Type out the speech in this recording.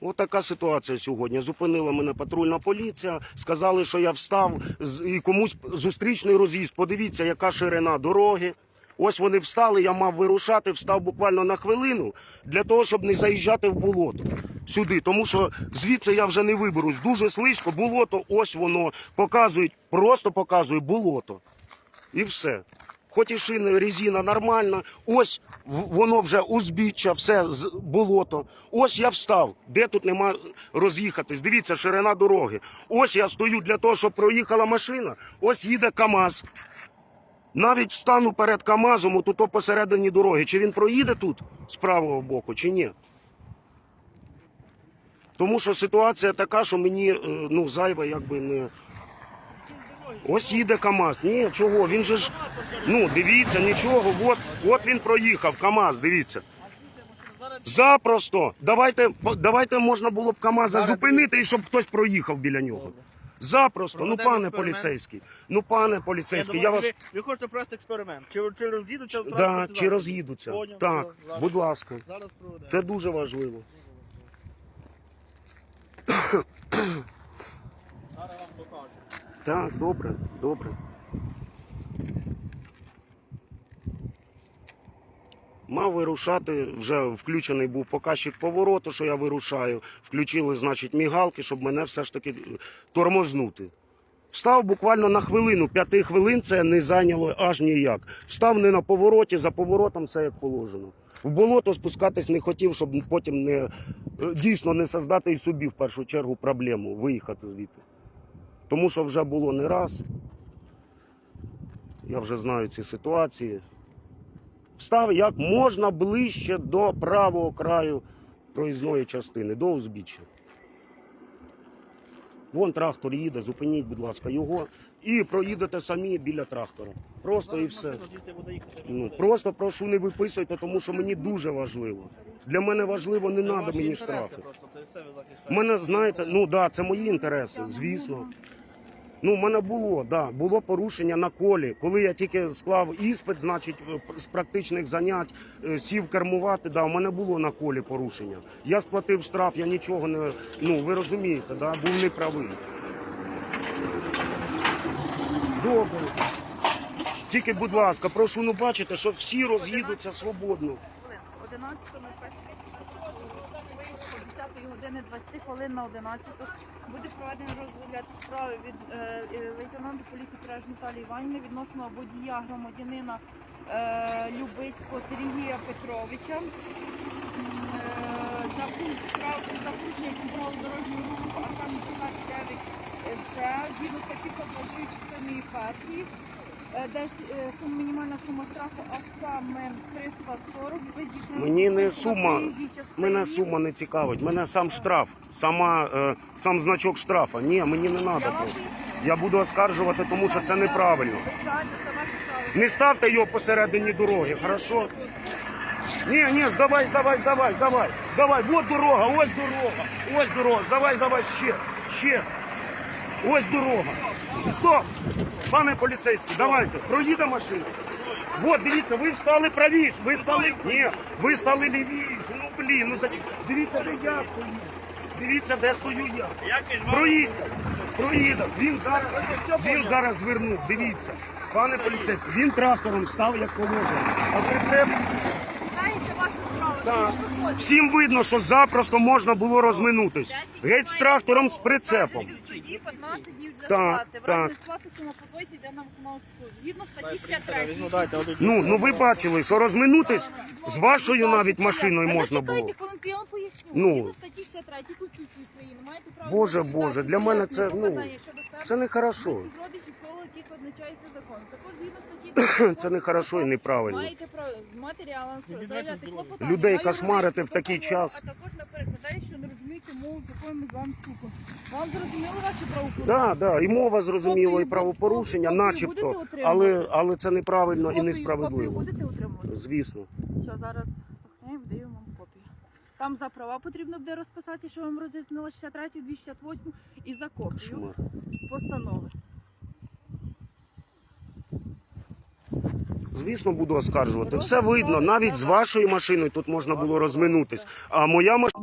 Ось така ситуація сьогодні. Зупинила мене патрульна поліція, сказали, що я встав і комусь зустрічний роз'їзд. Подивіться, яка ширина дороги. Ось вони встали, я мав вирушати, встав буквально на хвилину для того, щоб не заїжджати в болото сюди. Тому що звідси я вже не виберусь. Дуже слизько, болото, ось воно показують, просто показує болото. І все. Хоч і шина резина нормальна, ось воно вже узбіччя, все болото. Ось я встав. Де тут нема роз'їхатись? Дивіться, ширина дороги. Ось я стою для того, щоб проїхала машина. Ось їде КАМАЗ. Навіть стану перед КАМАЗом, отут посередині дороги. Чи він проїде тут з правого боку, чи ні? Тому що ситуація така, що мені е, ну, зайва якби не. Ось їде КАМАЗ. Ні, чого? Він же ж. Ну, дивіться, нічого. От, от він проїхав, КАМАЗ, дивіться. Запросто. Давайте, давайте можна було б КАМАЗа зупинити і щоб хтось проїхав біля нього. Запросто. Ну, Проведемо пане експеримент. поліцейський. Ну, пане поліцейський, я вас. ви, ви хочете провести експеримент. Чи, чи роз'їдуться? в Да, чи роз'їдуться. Поняв, Так, все, зараз- будь ласка. Зараз проведемо. Це дуже важливо. Так, добре, добре. Мав вирушати, вже включений був показчик повороту, що я вирушаю. Включили, значить, мігалки, щоб мене все ж таки тормознути. Встав буквально на хвилину, п'яти хвилин це не зайняло аж ніяк. Встав не на повороті, за поворотом все як положено. В болото спускатись не хотів, щоб потім не е, дійсно не создати і собі в першу чергу проблему виїхати звідти. Тому що вже було не раз. Я вже знаю ці ситуації. Встав як можна ближче до правого краю проїзної частини, до узбіччя. Вон трактор їде, зупиніть, будь ласка, його. І проїдете самі біля трактора. Просто і все. Ну, просто прошу не виписуйте, тому що мені дуже важливо. Для мене важливо, не треба мені штрафи. мене, знаєте, ну да, це мої інтереси, звісно. Ну, в мене було, да, було порушення на колі. Коли я тільки склав іспит, значить, з практичних занять, е, сів кермувати, да, у мене було на колі порушення. Я сплатив штраф, я нічого не. Ну, ви розумієте, да, був неправий. Добре. Тільки, будь ласка, прошу, ну бачите, що всі роз'їдуться свободно. 11 на 10 години 20 хвилин на 11 буде проведений розгляд справи від е, е, лейтенанта поліції Краж Наталії Іванівни відносно водія громадянина е, Любицького Сергія Петровича. М, е, За пункт прав за порушення контролю дорожнього руху, а саме 29 Ж, згідно статті 120 частини першої, е, десь е, сум- мінімальна сума штрафу, а саме 340 ви здійснили Мені не сума. Мене сума не цікавить. Мене сам штраф, сама, е, сам значок штрафа. Ні, мені не треба. Я буду оскаржувати, тому що це неправильно. Звичайно, це ваше право. Не ставте його посередині дороги, хорошо? Ні, ні, здавай, здавай, здавай, здавай. Здавай, от дорога, ось дорога, ось дорога. Здавай, здавай, ще, ще. Ось дорога. Стоп! Пане поліцейський, давайте, проїде машина. От, дивіться, ви стали правіше, ви стали. Ні, ви стали лівіше. Ну блін, ну зач... Дивіться, де я стою. Дивіться, де стою я. Проїдьте, проїде. Він зараз, він зараз звернув. Дивіться. Пане поліцейський, він трактором став як положено. А прицеп так. Всім видно, що запросто можна було розминутись. Геть з трактором з прицепом. В 15 днів для Так, сплати. В так. сплати сума йде на виконавчу. Згідно статті Візьму, 63. Ну, ну ви бачили, що розминутись з вашою навіть машиною можна було. хвилинку, я вам поясню. Ну. Згідно статті 63 Конституції України маєте право... Боже, на Боже, для мене це, ну, показання щодо себе, Це не хорошо. близьких родичів, коло яких визначається закон. Також згідно статті... Це не хорошо і неправильно. Маєте право з матеріалом заявляти клопотання. Людей кошмарити в такий час. А також на перекладає, що не розумієте мову, з якою ми з вами спілкуємося. Вам зрозуміло ваші правопорушення? Так, да, і мова зрозуміло, і правопорушення, начебто, але, але це неправильно і несправедливо. Копію будете отримувати? Звісно. Що зараз сохраняємо, даємо вам копію. Там за права потрібно буде розписати, що вам роз'яснила 63, 268 і за копію Кошмар. постанови. Звісно, буду оскаржувати. Все видно, навіть з вашою машиною тут можна було розминутись. А моя машина.